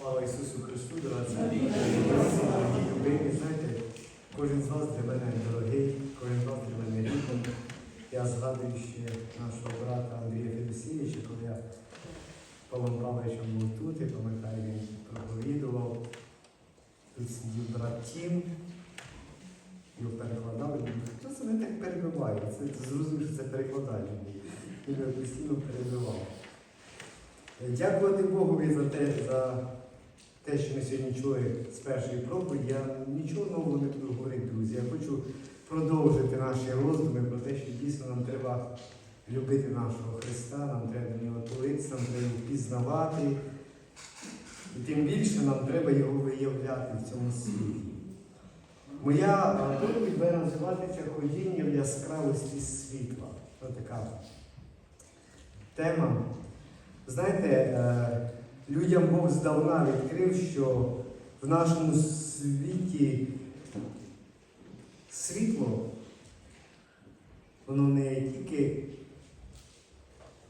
Слава Ісусу Христу, дорогі любимі, знаєте, кожен з вас для мене дорогий, кожен з вас для мене рідний. Я згадую ще нашого брата Андрія Федосійовича, коли я Павлом Павловичем був тут, і пам'ятаю, він проповідував. Тут сидів брат Тім, його перекладали. Хто це мене так перебиває? Це, зрозумів, що це перекладач. був. Він його постійно перебивав. Дякувати Богові за те, за те, що ми сьогодні чули з першої проповіді. Я нічого нового не буду говорити, друзі. Я хочу продовжити наші роздуми про те, що дійсно нам треба любити нашого Христа, нам треба до нього тулитися, нам треба його пізнавати. І тим більше нам треба його виявляти в цьому світі. Моя проповідь буде називатися ходіння в яскравості світла. Ось така тема. Знаєте, е, людям Бог здавна відкрив, що в нашому світі світло, воно не тільки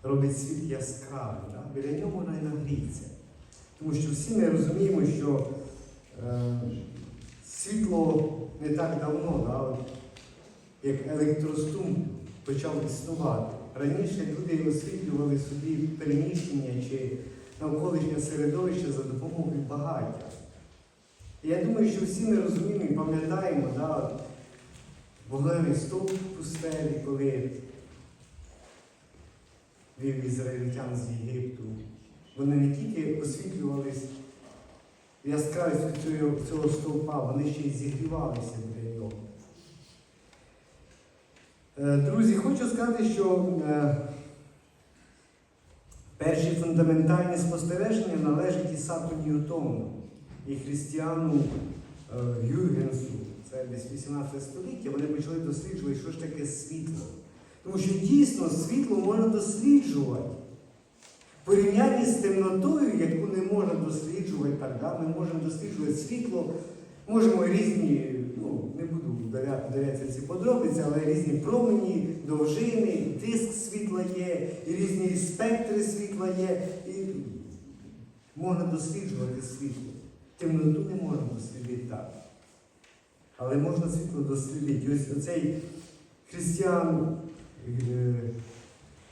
робить світ яскравий, да? біля нього воно і нагріється. Тому що всі ми розуміємо, що е, світло не так давно, да? як електрострум почав існувати. Раніше люди освітлювали собі переміщення чи навколишнє середовище за допомогою багаття. Я думаю, що всі ми розуміємо і пам'ятаємо да, вогневий стовп в пустелі, коли вів ізраїльтян з Єгипту. Вони не тільки освітлювались яскравістю цього, цього стовпа, вони ще й зігрівалися біля нього. Е, Друзі, хочу сказати, що е, перші фундаментальні спостереження належать Ісаку Ньютону і християну е, Юргенсу. Це десь 18 століття. Вони почали досліджувати, що ж таке світло. Тому що дійсно світло можна досліджувати. Порівнянні з темнотою, яку не можна досліджувати, так, да? ми можемо досліджувати світло, можемо різні, не ці подробиці, але різні промені, довжини, тиск світла є, і різні спектри світла є. І можна досліджувати світло. Темноту не можна дослідити так. Але можна світло дослідити. Ось оцей християн е,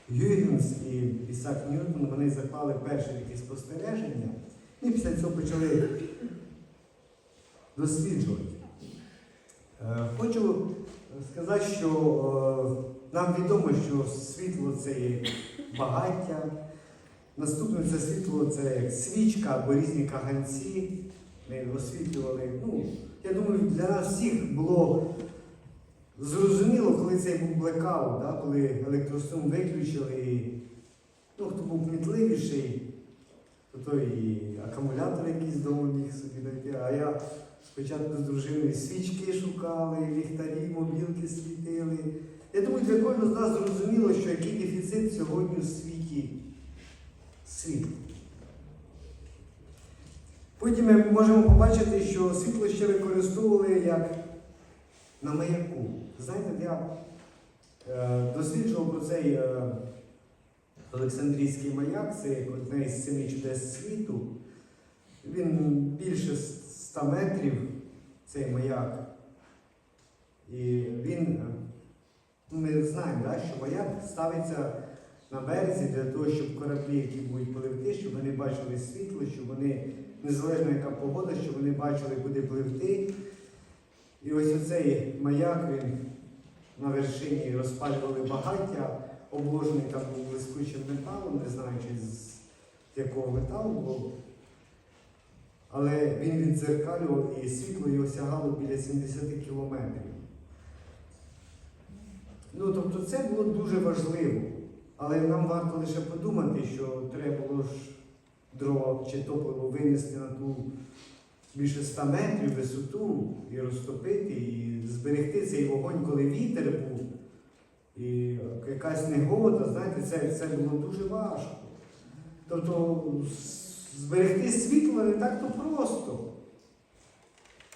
Гюйгенс і Ісак Ньютон, вони заклали перші такі спостереження і після цього почали досліджувати. Е, Хочу сказати, що е, нам відомо, що світло це багаття. Наступне це світло це свічка або різні каганці. Ми освітлювали. Ну, я думаю, для нас всіх було зрозуміло, коли цей був блекаут, да, коли електрострум виключили. І, ну, хто був кмітливіший, то той і акумулятор якийсь міг собі знайти. А я спочатку з дружиною свічки шукали, ліхтарі, мобілки світили. Я думаю, для кожного з нас зрозуміло, що який дефіцит сьогодні у світі світла. Потім ми можемо побачити, що світло ще використовували як на маяку. Знаєте, я е, досліджував про цей е, Олександрійський маяк, це одне із семи чудес світу. Він більше 100 метрів, цей маяк. І він, ну, ми знаємо, да, що маяк ставиться на березі для того, щоб кораблі, які будуть пливти, щоб вони бачили світло, щоб вони, незалежно яка погода, щоб вони бачили, куди пливти. І ось оцей маяк він на вершині розпалювали багаття, обложений там був блискучим металом, не знаю, чи з якого металу був. Але він відзеркалював і світло його сягало біля 70 кілометрів. Ну, тобто це було дуже важливо. Але нам варто лише подумати, що треба було ж дрова чи топливо винести на ту більше 100 метрів висоту і розтопити, і зберегти цей вогонь, коли вітер був, і якась негода, знаєте, це, це було дуже важко. Тобто зберегти світло не так то просто,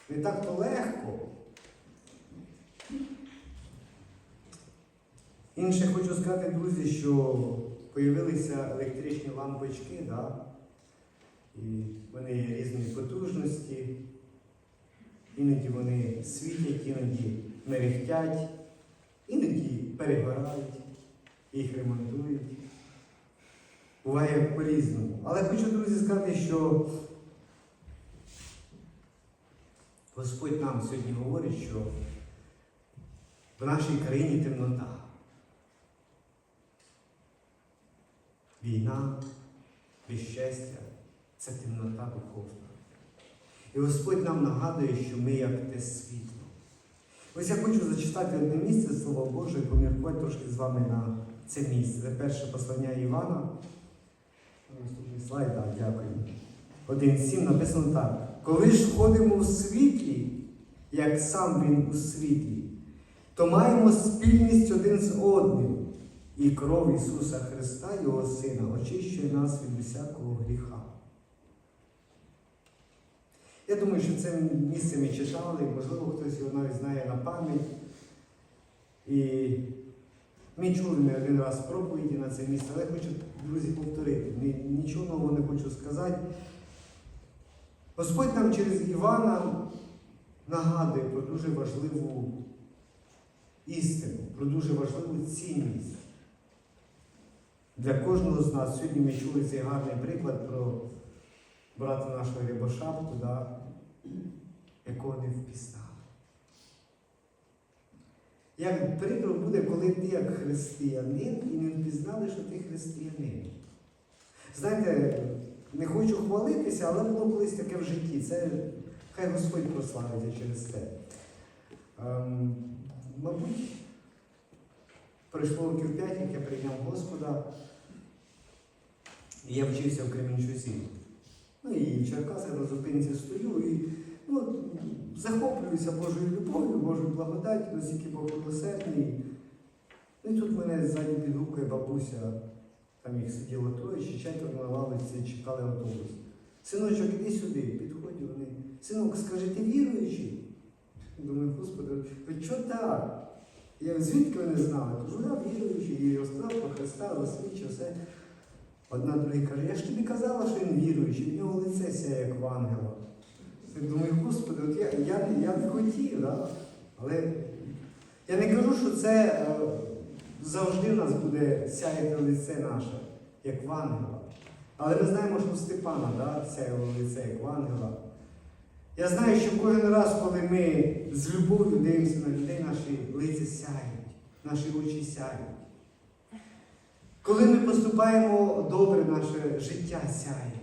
не так то легко. Інше хочу сказати, друзі, що появилися електричні лампочки, да? І вони є різної потужності. Іноді вони світять, іноді мерехтять, іноді перегорають, їх ремонтують. Буває по-різному. Але хочу, друзі, сказати, що Господь нам сьогодні говорить, що в нашій країні темнота. Війна, безчестя це темнота духовна. І Господь нам нагадує, що ми як те світло. Ось я хочу зачитати одне місце Слова Боже і поміркувати трошки з вами на це місце. Це перше послання Івана. Наступний слайд, так, дякую. 1.7 написано так. Коли ж ходимо в світлі, як сам він у світлі, то маємо спільність один з одним. І кров Ісуса Христа, Його Сина, очищує нас від усякого гріха. Я думаю, що це місце ми читали, можливо, хтось його навіть знає на пам'ять. І ми чули не один раз проповіді на це місце, але хочу, друзі, повторити. Нічого нового не хочу сказати. Господь нам через Івана нагадує про дуже важливу істину, про дуже важливу цінність. Для кожного з нас сьогодні ми чули цей гарний приклад про брата нашого Рябошапку, да, якого не впізнали. Як прикро буде, коли ти як християнин і не впізнали, що ти християнин. Знаєте, не хочу хвалитися, але було колись таке в житті. Це хай Господь прославиться через це. Ем, мабуть, пройшло років п'ять, як я прийняв Господа, і я вчився в Кремінчузі. Ну і в Черкасах на зупинці стою і ну, захоплююся Божою любов'ю, Божою благодаттю, наскільки Бог милосердний. Ну і тут мене ззаді підгукує бабуся, там їх сиділо троє, чи четверо на лавиці чекали автобус. Синочок, іди сюди, підходять вони. Синок, скажи, ти віруючий? Думаю, Господи, що так? Я звідки вони знали? Кажу, я віруючий, і розказав Христа, засвідчив все. Одна другий каже, я ж тобі казала, що він віруючий, в нього лице сяє, як в ангела. Я думаю, Господи, от я, я, я не хотів, да? але я не кажу, що це е, завжди в нас буде сяяти лице наше, як в ангела. Але ми знаємо, що Степана да, сяяло лице, як в ангела. Я знаю, що кожен раз, коли ми з любов'ю дивимося на людей, наші лиця сяють, наші очі сяють. Коли ми поступаємо добре, наше життя сяє.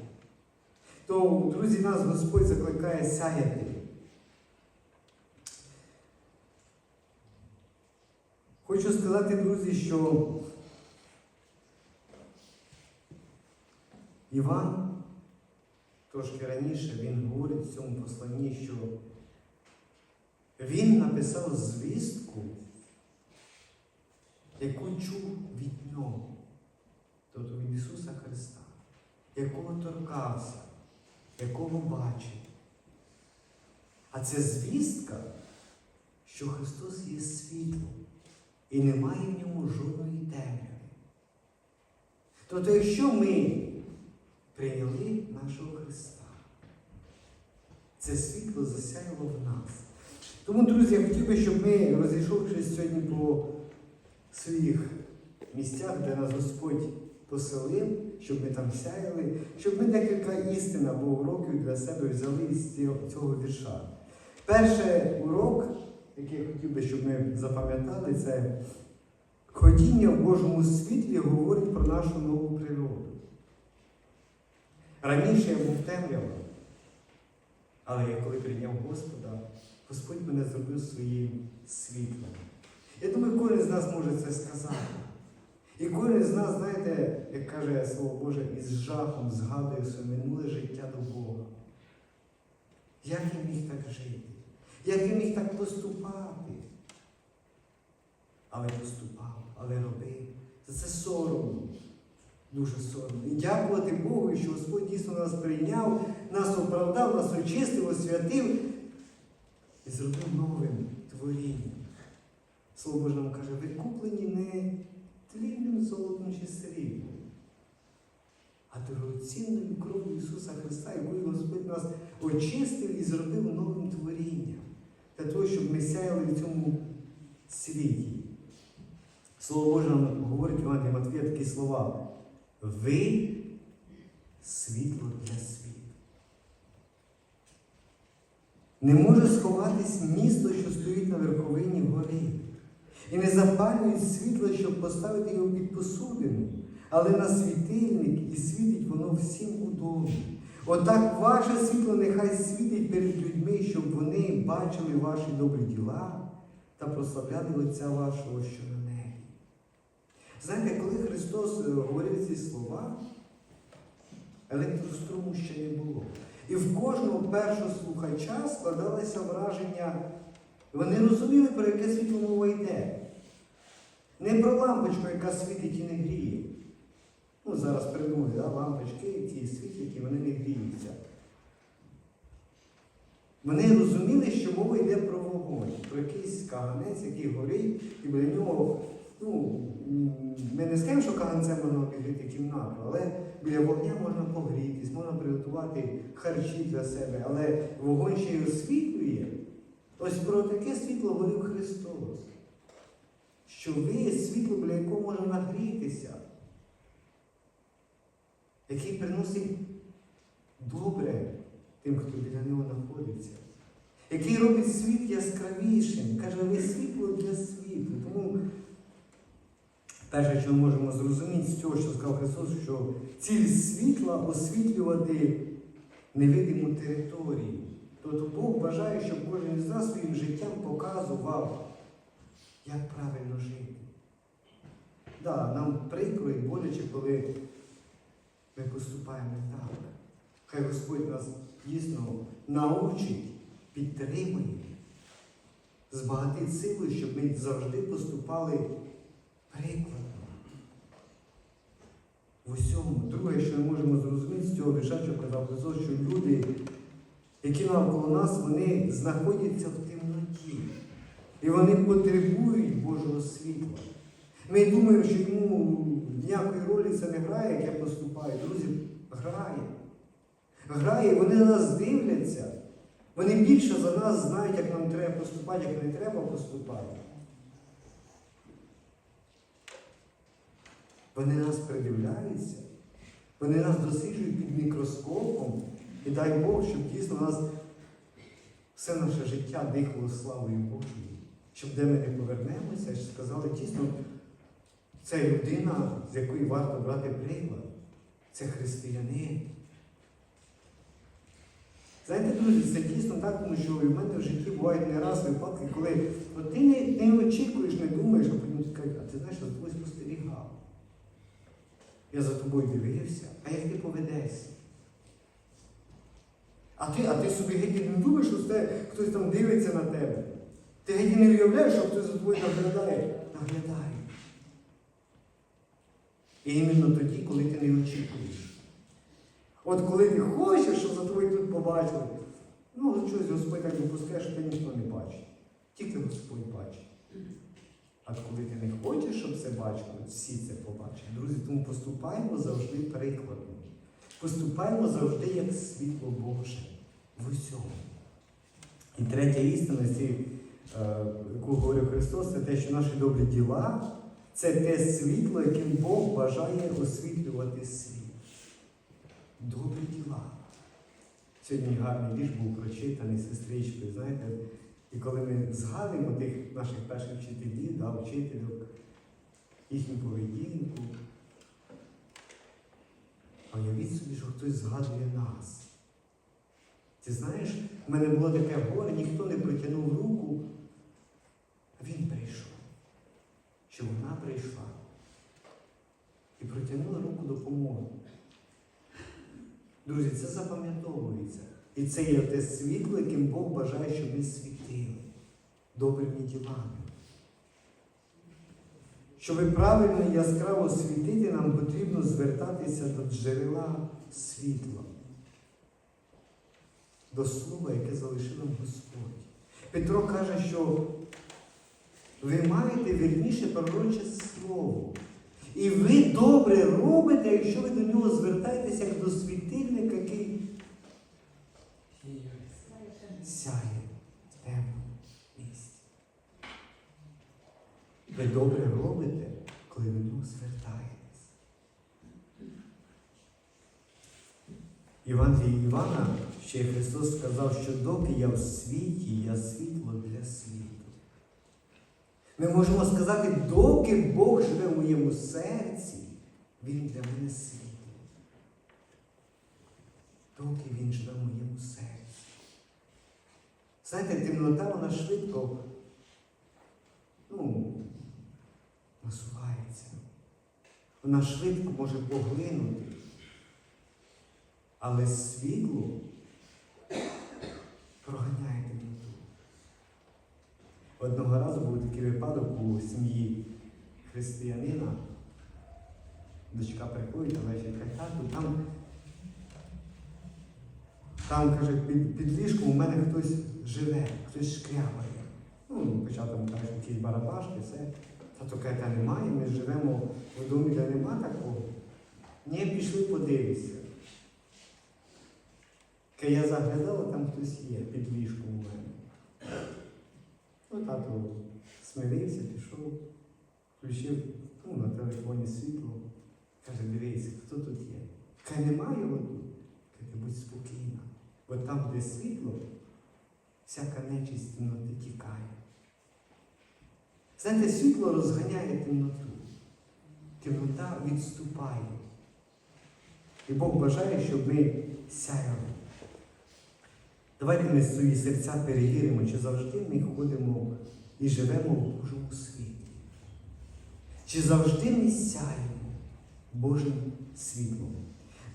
То, друзі, нас Господь закликає сяяти. Хочу сказати, друзі, що Іван трошки раніше він говорить в цьому посланні, що він написав звістку, яку чув від нього, тобто від Ісуса Христа, якого торкався, якого бачив. А це звістка, що Христос є світлом і немає в ньому жодної темряви. Тобто, якщо ми прийняли нашого Христа, це світло засяяло в нас. Тому, друзі, я хотів би, щоб ми, розійшовшись сьогодні по своїх місцях, де нас Господь поселив, щоб ми там сяяли, щоб ми декілька істин або уроків для себе взяли з цього, вірша. Перший урок, який я хотів би, щоб ми запам'ятали, це ходіння в Божому світлі говорить про нашу нову природу. Раніше я був темрява, але я коли прийняв Господа, Господь мене зробив своїм світлом. Я думаю, кожен з нас може це сказати. І кожен з нас, знаєте, як каже Слово Боже, із жахом згадує своє минуле життя до Бога. Як я міг так жити? Як я міг так поступати? Але поступав, але робив. За це соромно. Дуже соромно. І дякувати Богу, що Господь дійсно нас прийняв, нас оправдав, нас очистив, освятив і зробив новим творінням. Слово Боже нам каже, ви куплені не тлінним золотом чи сріблом, а дорогоцінною кров'ю Ісуса Христа, якою Господь нас очистив і зробив новим творінням, для того, щоб ми сяяли в цьому світі. Слово Боже нам говорить Івангелії Матвія такі слова. Ви світло для світу. Не може сховатись місто, що стоїть на верховині гори. І не запалюють світло, щоб поставити його під посудину, але на світильник і світить воно всім у домі. Отак ваше світло нехай світить перед людьми, щоб вони бачили ваші добрі діла та прославляли Отця вашого, що на небі. Знаєте, коли Христос е, говорив ці слова, електроструму ще не було. І в кожного першого слухача складалося враження, вони розуміли, про яке світло мова йде. Не про лампочку, яка світить і не гріє. Ну, зараз придумали, да, лампочки, ті світлять, і вони не гріються. Вони розуміли, що мова йде про вогонь, про якийсь каганець, який горить, і біля нього, ну, ми не скажемо, що каганцем можна обігріти кімнату, але біля вогня можна погрітись, можна приготувати харчі для себе, але вогонь ще й освітлює. Ось про таке світло говорив Христос. Що ви є світло, біля якого можна нагрітися, який приносить добре тим, хто біля нього знаходиться, який робить світ яскравішим. Каже, ви світло для світу. Тому перше, що ми можемо зрозуміти з цього, що сказав Христос, що ціль світла освітлювати невидиму територію. Тобто Бог бажає, щоб кожен із нас своїм життям показував, як правильно жити. Да, нам прикро і боляче, коли ми поступаємо так. Хай Господь нас дійсно научить, підтримує, збагатить силою, щоб ми завжди поступали прикладом. В усьому. Друге, що ми можемо зрозуміти з цього вірша, що казав що люди, які навколо нас, вони знаходяться в темноті. І вони потребують Божого світла. Ми думаємо, що йому ніякої ролі це не грає, як я поступаю. Друзі, грає. Грає, вони на нас дивляться. Вони більше за нас знають, як нам треба поступати, як не треба поступати. Вони нас придивляються, вони нас досліджують під мікроскопом. І дай Бог, щоб дійсно нас все наше життя дихало славою Божою. Щоб де ми не повернемося, сказали, дійсно, це людина, з якої варто брати приклад. Це християнин. Знаєте, друзі, це дійсно так, тому що в мене в житті бувають не раз випадки, коли от ти не, не очікуєш, не думаєш, а потім кажеш, а ти знаєш, за тобою спостерігав. Я за тобою дивився, а як ти поведешся? А ти, а ти собі геть не думаєш, що це хтось там дивиться на тебе. Ти геть не уявляєш, що хтось за тобою наглядає. Наглядає. І іменно тоді, коли ти не очікуєш. От коли ти хочеш, щоб за тобою тут побачили, ну щось Господь так допускає, що ти ніхто не бачить. Тільки Господь бачить. А коли ти не хочеш, щоб це бачили, всі це побачать. Друзі, тому поступаємо завжди прикладом. Поступаємо завжди як світло Боже в усьому. І третя істина, ці, е, яку говорив Христос, це те, що наші добрі діла це те світло, яким Бог бажає освітлювати світ. Добрі діла. Сьогодні гарний вірш був прочитаний сестричкою, знаєте, і коли ми згадуємо тих наших перших вчителів, да, вчителів, їхню поведінку, а уявіть собі, що хтось згадує нас. Ти знаєш, в мене було таке горе, ніхто не протягнув руку, а він прийшов. Чи вона прийшла і протягнула руку допомоги. Друзі, це запам'ятовується. І це є те світло, яким Бог бажає, щоб ми світили добрими ділами. Щоб правильно і яскраво світити, нам потрібно звертатися до джерела світла, до слова, яке залишив нам Господь. Петро каже, що ви маєте вірніше пророче слово. І ви добре робите, якщо ви до нього звертаєтеся як до світильника, який сяє в темному місці. Ви добре робите, коли до нього звертаєтесь. Євангелії Івана ще Христос сказав, що доки я в світі, я світло для світу. Ми можемо сказати, доки Бог живе в моєму серці, Він для мене світло. Доки Він живе в моєму серці. Знаєте, темнота вона швидко ну, насувається. Вона швидко може поглинути. Але світло проганяє. Одного разу був такий випадок у сім'ї християнина. Дочка приходить, а ввечері каже, там, там каже, під, під ліжком у мене хтось живе, хтось шкрябає. Ну, почав там каже, якісь барабашки, все. Тато каже, та немає, ми живемо в домі, де нема такого. Ні, пішли подивися. Каже, я заглядала, там хтось є під ліжком у мене. Ну, тато смирився, пішов, включив ну, на телефоні світло. Каже, дивись, хто тут є? Каже, немає тут. Каже, будь спокійна. Бо там, де світло, всяка нечисть темноти тікає. Знаєте, світло розганяє темноту. Темнота відступає. І Бог бажає, щоб ми сяяли. Давайте ми свої серця перевіримо, чи завжди ми ходимо і живемо в Божому світі. Чи завжди ми сяємо Божим світлом.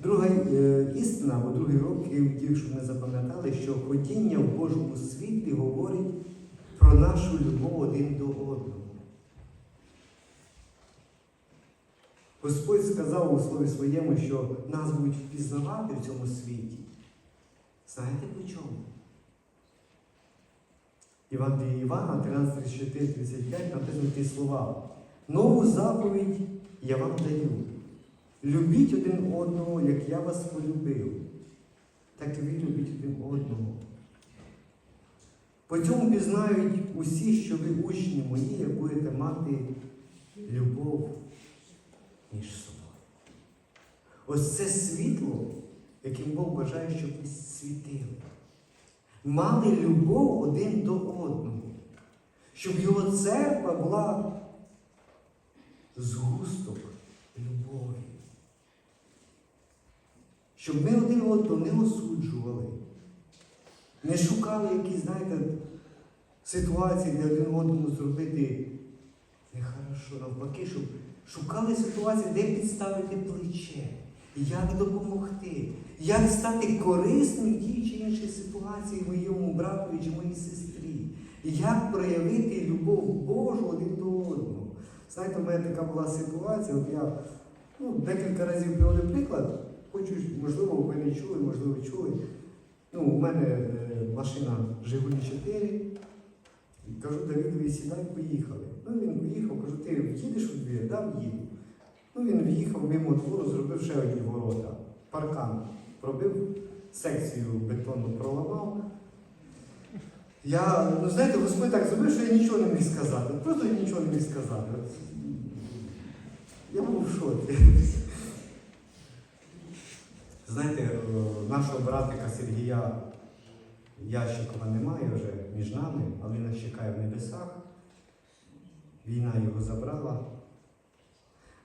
Друга е, істина, або другий урок, хотів, щоб ми запам'ятали, що ходіння в Божому світлі говорить про нашу любов один до одного. Господь сказав у слові своєму, що нас будуть впізнавати в цьому світі. Знаєте по чому? Євангелії Івана 13, 34, 35 написано ті слова. Нову заповідь я вам даю. Любіть один одного, як я вас полюбив, так і ви любіть один одного. По цьому пізнають усі, що ви учні мої, як будете мати любов між собою. Ось це світло, яким Бог бажає, щоб ви світили. Мали любов один до одного, щоб його церква була згусток любові. Щоб ми один одного не осуджували, не шукали якісь, знаєте, ситуації, де один одному зробити нехорошо, навпаки, щоб шукали ситуації, де підставити плече, як допомогти, як стати корисним в тій чи іншій ситуації моєму братові чи моїй сестрі, як проявити любов Божу один до одного. Знаєте, в мене така була ситуація, от я ну, декілька разів приводив приклад, хочу, можливо, ви не чули, можливо, чули. Ну, у мене е, машина Жигулі 4. Кажу, Давідові, сідай, поїхали. Ну він поїхав, кажу, ти в'їдеш у двір? Да, в'їду. Ну він в'їхав мимо двору, зробив ще одні ворота. Паркан пробив, секцію бетонну проламав. Я, ну знаєте, Господь так зробив, що я нічого не міг сказати. Просто нічого не міг сказати. Я був в шоці. Знаєте, е, нашого братика Сергія Ящикова немає вже між нами, але він нас чекає в небесах. Війна його забрала.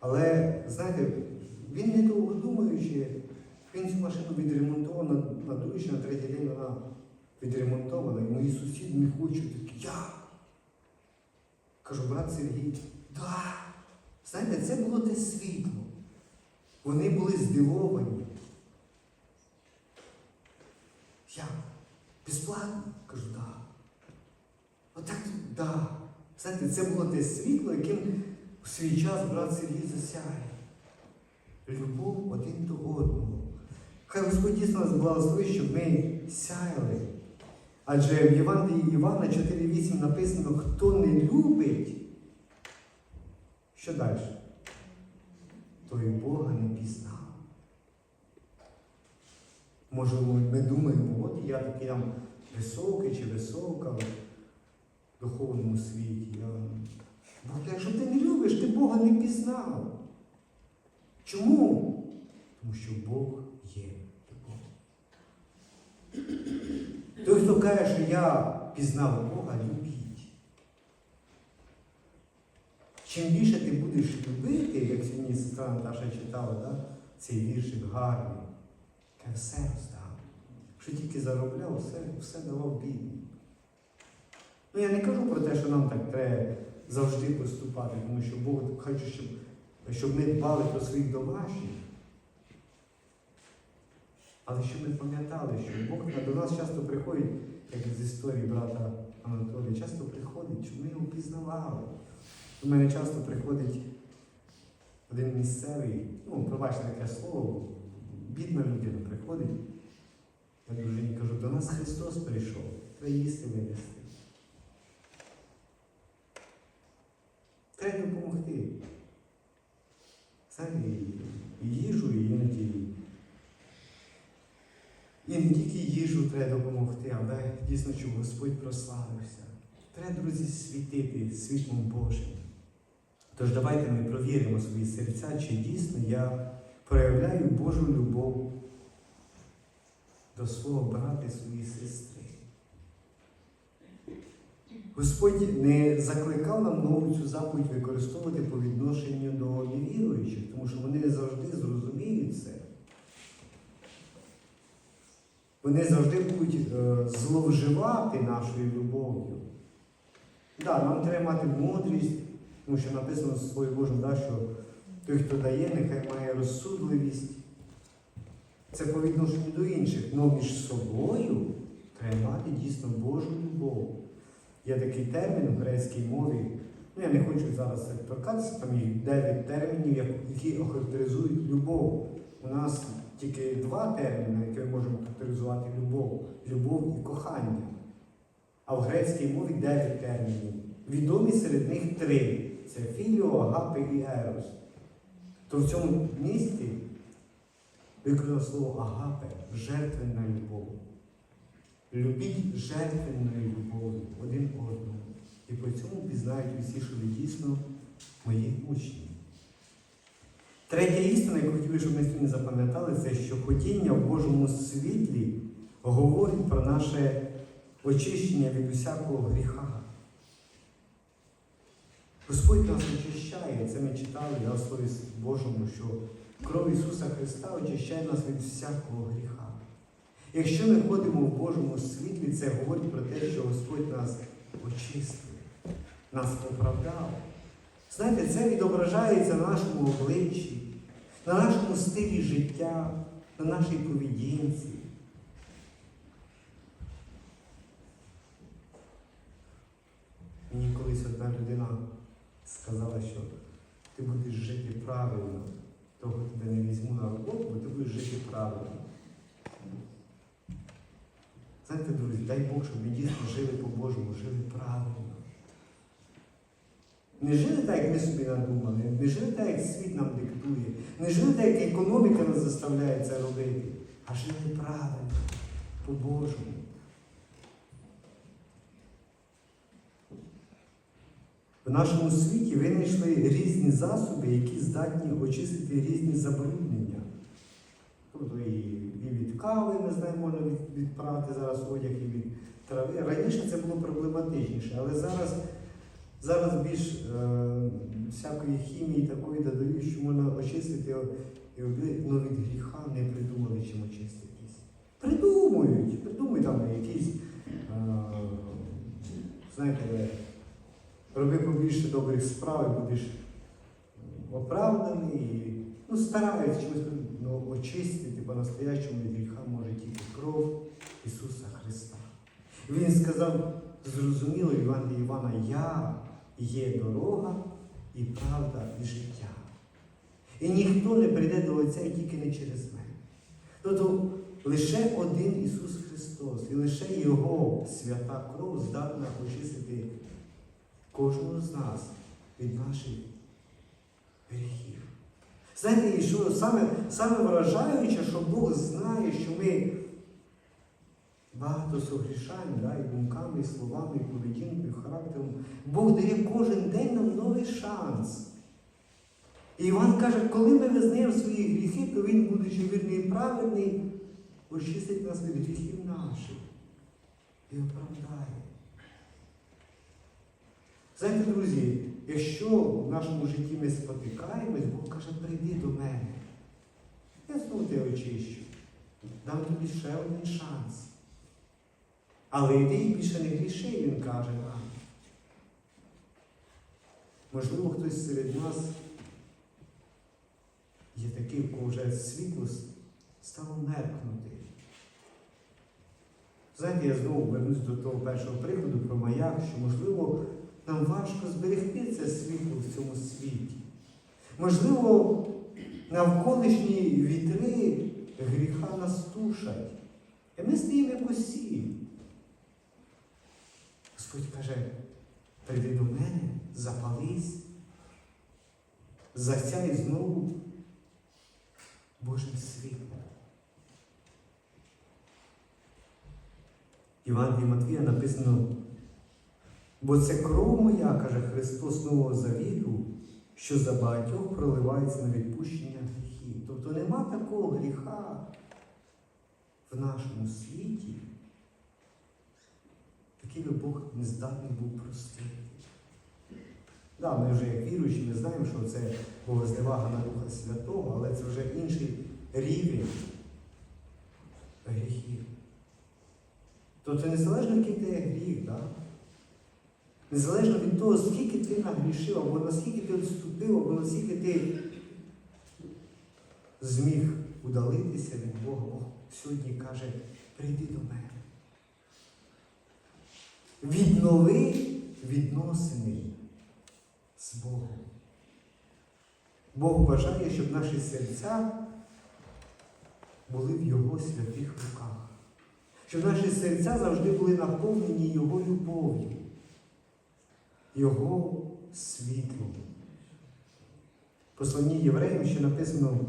Але, знаєте, він не довго думаючи, він цю машину відремонтував на, другий на третій день вона відремонтована. І мої сусіди не хочуть такі, як? Кажу, брат Сергій, да. Знаєте, це було те світло. Вони були здивовані. Як? Безплатно? Кажу, да. Отак, да. Знаєте, це було те світло, яким у свій час брат Сергій засяє. Любов один до одного. Хай Господь дійсно нас благословить, щоб ми сяяли. Адже в Євангелії Івана 4.8 написано, хто не любить, що далі? той Бога не пізнав. Може, ми думаємо, от я такий там високий чи висока в духовному світі. Я... Бо якщо ти не любиш, ти Бога не пізнав. Чому? Тому що Бог є любов. Той, хто каже, що я пізнав Бога, любіть. Чим більше ти будеш любити, як сьогодні сестра Наташа читала, да? цей віршик гарний, я все роздав. Що тільки заробляв, все, все давав бідним. Ну я не кажу про те, що нам так треба завжди поступати, тому що Бог хоче, щоб, щоб ми дбали про своїх домашніх. Але щоб ми пам'ятали, що Бог до нас часто приходить, як з історії брата Анатолія, часто приходить, щоб ми його пізнавали. До мене часто приходить один місцевий, ну, пробачте таке слово, бідна людина приходить. Я дружині кажу, до нас Христос прийшов, треба їсти винести. Треба допомогти. І їжу, і іноді. І не тільки їжу треба допомогти, але дійсно, щоб Господь прославився. Треба, друзі, світити світлом Божим. Тож давайте ми провіримо свої серця, чи дійсно я проявляю Божу любов до свого брата і своєї сестри. Господь не закликав нам нову цю заповідь використовувати по відношенню до невіруючих, тому що вони завжди зрозуміють це. Вони завжди будуть е, зловживати нашою любов'ю. Так, нам треба мати мудрість, тому що написано в Слові Божому, да, що той, хто дає, нехай має розсудливість. Це по відношенню до інших. Але між собою треба мати дійсно Божу любов. Є такий термін в грецькій мові. Ну, я не хочу зараз торкатися, там є 9 термінів, які охарактеризують любов. У нас тільки два терміни, які ми можемо характеризувати любов любов і кохання. А в грецькій мові 9 термінів. Відомі серед них три: це філіо, агапи і ерос. То в цьому місті виконано слово агапе жертвенна любов. Любіть жертвенною любов'ю один одного. І по цьому пізнають усі, що ви дійсно мої учні. Третя істина, яку хотів, би, щоб ми сьогодні запам'ятали, це що ходіння в Божому світлі говорить про наше очищення від усякого гріха. Господь нас очищає, це ми читали на Слові Божому, що кров Ісуса Христа очищає нас від всякого гріха. Якщо ми ходимо в Божому світлі, це говорить про те, що Господь нас очистив, нас оправдав. Знаєте, це відображається на нашому обличчі, на нашому стилі життя, на нашій поведінці. Мені колись одна людина сказала, що ти будеш жити правильно, того тебе не візьму на роботу, бо ти будеш жити правильно. Знаєте, друзі, дай Бог, щоб ми дійсно жили по-божому, жили правильно. Не жили так, як ми собі надумали, не жили так, як світ нам диктує, не жили так, як економіка нас заставляє це робити, а жили правильно, по-божому. В нашому світі винайшли різні засоби, які здатні очистити різні забруднення. Тобто і, від кави, не знаю, можна від, відправити зараз одяг, і від трави. Раніше це було проблематичніше, але зараз, зараз більш е, всякої хімії такої додають, що можна очистити і ну, від гріха не придумали, чим очиститись. Придумують, придумують там якісь, е, знаєте, роби побільше добрих справ, і будеш оправданий. І, ну, стараються чимось ну, очистити по-настоящому від гріха може тільки кров Ісуса Христа. Він сказав зрозуміло Іван Івана, я є дорога і правда, і життя. І ніхто не прийде до Отця тільки не через мене. Тобто лише один Ісус Христос і лише Його свята кров здатна очистити кожного з нас від наших гріхів. Знаєте, що саме, саме вражаюче, що Бог знає, що ми багато согрішаємо, да, і думками, і словами, і поведінкою, і характером. Бог дає кожен день нам новий шанс. І Іван каже, коли ми визнаємо свої гріхи, то Він, будучи вірний і праведний, очистить нас від гріхів наших і оправдає. Знаєте, друзі, якщо в нашому житті ми спотикаємось, Бог каже, прийди до мене. Я знову тебе очищу. Дам тобі ще один шанс. Але йди і більше не гріши, він каже нам. Можливо, хтось серед нас є такий, в кого вже світло стало меркнути. Знаєте, я знову вернусь до того першого прикладу про маяк, що, можливо, нам важко зберегти це світло в цьому світі. Можливо, навколишні вітри гріха нас тушать. І ми стоїмо як осі. Господь каже, прийди до мене, запались, засяй знову Божим світлом. Івангелії Матвія написано, бо це кров моя, каже Христос Нового Завіту, що за багатьох проливається на відпущення гріхів. Тобто нема такого гріха в нашому світі, який Бог не здатний був простити. Да, ми вже як віруючі, ми знаємо, що це Богозневага на Духа Святого, але це вже інший рівень гріхів. Тобто незалежно який ти гріх, да? незалежно від того, скільки ти нагрішив, або наскільки ти відступив, або наскільки ти зміг удалитися від Бога, Бог сьогодні каже, прийди до мене. Віднови відносини з Богом. Бог бажає, щоб наші серця були в Його святих руках. Щоб наші серця завжди були наповнені Його любов'ю, Його світлом. Посланні євреям ще написано,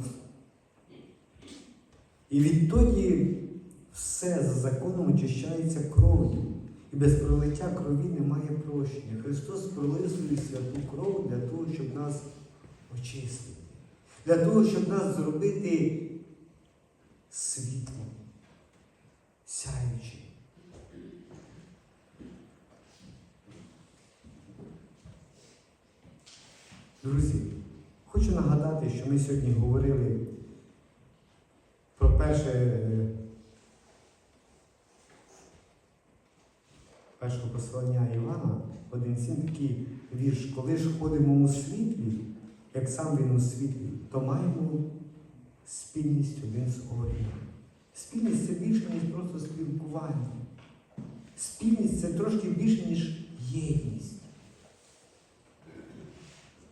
і відтоді все за законом очищається кров'ю. І без пролиття крові немає прощення. Христос пролив святу кров для того, щоб нас очистити, для того, щоб нас зробити світлом, сяючим. Друзі, хочу нагадати, що ми сьогодні говорили про перше. е, першого послання Івана, 1.7 такий вірш, коли ж ходимо у світлі, як сам він у світлі, то маємо спільність один з одним. Спільність це більше, ніж просто спілкування. Спільність це трошки більше, ніж єдність.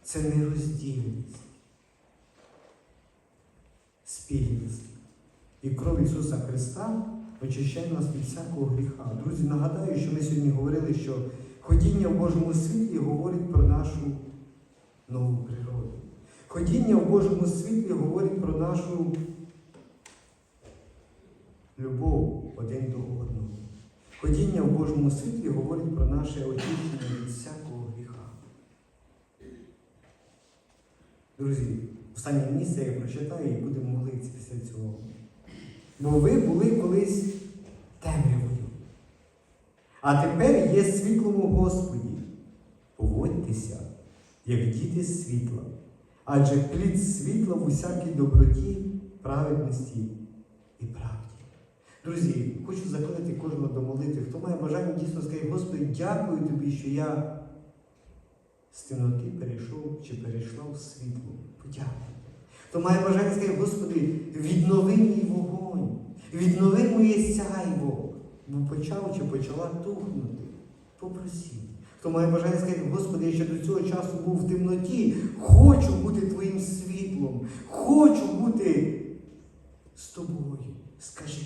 Це нероздільність. Спільність. І кров Ісуса Христа очищає нас від всякого гріха. Друзі, нагадаю, що ми сьогодні говорили, що ходіння в Божому світлі говорить про нашу нову природу. Ходіння в Божому світлі говорить про нашу любов один до одного. Ходіння в Божому світлі говорить про наше очищення від всякого гріха. Друзі, останнє місце я прочитаю і будемо молитися після цього. Бо ви були колись темрявою. А тепер є світлом у Господі. Поводьтеся, як діти світла, адже плід світла в усякій доброті, праведності і правді. Друзі, хочу закликати кожного до молитви. Хто має бажання дійсно сказати, Господи, дякую тобі, що я з темноти перейшов чи перейшла в світло. Подякуй. Хто має бажання сказати, Господи, віднови мій вогонь, віднови моє сяйво, бо почав чи почала тухнути. Попросіть. Хто має бажання сказати, Господи, я ще до цього часу був в темноті, хочу бути Твоїм світлом, хочу бути з тобою. Скажи.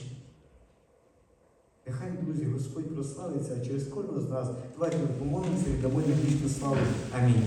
Нехай, друзі, Господь прославиться, а через кожного з нас давайте ми помолимося і дамо вічну славу. Амінь.